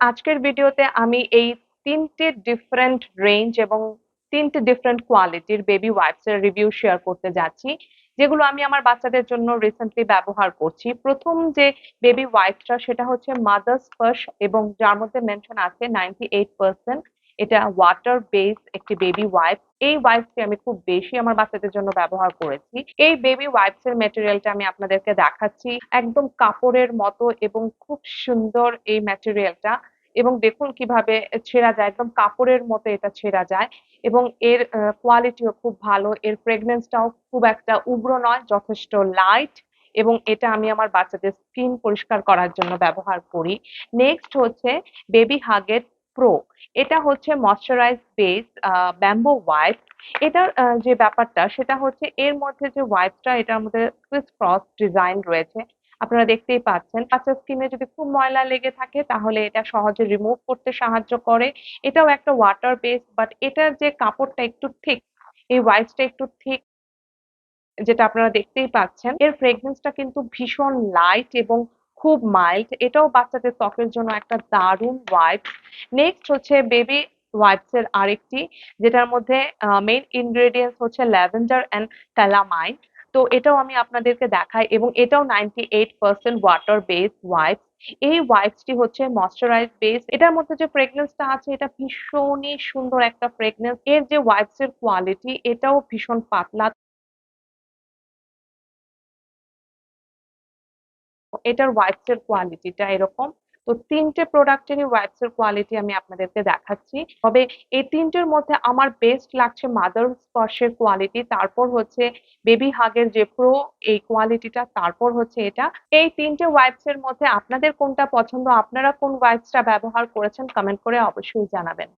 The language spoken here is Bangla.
আজকের ভিডিওতে আমি এই তিনটে ডিফারেন্ট রেঞ্জ এবং তিনটে ডিফারেন্ট কোয়ালিটির বেবি ওয়াইপস এর রিভিউ শেয়ার করতে যাচ্ছি, যেগুলো আমি আমার বাচ্চাদের জন্য রিসেন্টলি ব্যবহার করছি। প্রথম যে বেবি ওয়াইপসটা সেটা হচ্ছে মাদার্স ফার্স্ট এবং যার মধ্যে মেনশন আছে নাইনটি এইট পার্সেন্ট এটা ওয়াটার বেস একটি বেবি ওয়াইপ এই ওয়াইপসটি আমি খুব বেশি আমার বাচ্চাদের জন্য ব্যবহার করেছি। এই বেবি ওয়াইপস এর মেটেরিয়ালটা আমি আপনাদেরকে দেখাচ্ছি। একদম কাপড়ের মতো এবং খুব সুন্দর এই ম্যাটেরিয়ালটা এবং দেখুন কীভাবে ছেঁড়া যায়, একদম কাপড়ের মতো এটা ছেঁড়া যায়। এবং এর কোয়ালিটিও খুব ভালো। এর ফ্রেগনেন্সটাও খুব একটা উগ্র নয়, যথেষ্ট লাইট এবং এটা আমি আমার বাচ্চাদের স্কিন পরিষ্কার করার জন্য ব্যবহার করি। নেক্সট হচ্ছে বেবি হাগেট প্রো এটা হচ্ছে ময়শ্চারাইজ বেস ব্যাম্বো ওয়াইপ এটার যে ব্যাপারটা, সেটা হচ্ছে এর মধ্যে যে ওয়াইপটা এটার মধ্যে ক্রিস ক্রস ডিজাইন রয়েছে। আপনারা দেখতেই পাচ্ছেন। বাচ্চার স্কিনে যদি খুব ময়লা লেগে থাকে, তাহলে এটা সহজে রিমুভ করতে সাহায্য করে। এটাও একটা ওয়াটার বেস বাট এটার যে কাপড়টা একটু ঠিক এই ওয়াইপসটা একটু ঠিক যেটা আপনারা দেখতেই পাচ্ছেন, এর ফ্রেগনেন্সটা কিন্তু ভীষণ লাইট এবং খুব মাইল্ড এটাও বাচ্চাদের ত্বকের জন্য একটা দারুণ ওয়াইপ নেক্সট হচ্ছে বেবি ওয়াইপস এর আরেকটি, যেটার মধ্যে মেইন ইনগ্রেডিয়েন্টস হচ্ছে ল্যাভেন্ডার অ্যান্ড ক্যালামাইন তো এটাও আমি আপনাদেরকে দেখাই এবং এটাও ninety eight percent water base wipes এই ওয়াইপসটি হচ্ছে ময়শ্চারাইজ বেস এটার মধ্যে যে ফ্রেগনেন্সটা আছে, এটা ভীষণই সুন্দর একটা ফ্রেগনেন্স এর যে ওয়াইপস এর কোয়ালিটি এটাও ভীষণ পাতলা। এটার ওয়াইপস এর কোয়ালিটিটা এরকম। তো তিনটে প্রোডাক্টেরই ওয়াইপস এর কোয়ালিটি আমি আপনাদেরকে দেখাচ্ছি। তবে এই তিনটের মধ্যে আমার বেস্ট লাগছে মাদার স্পর্শের কোয়ালিটি তারপর হচ্ছে বেবি হাগের যে প্রো এই কোয়ালিটিটা তারপর হচ্ছে এটা। এই তিনটে ওয়াইপস এর মধ্যে আপনাদের কোনটা পছন্দ, আপনারা কোন ওয়াইপসটা ব্যবহার করেছেন কমেন্ট করে অবশ্যই জানাবেন।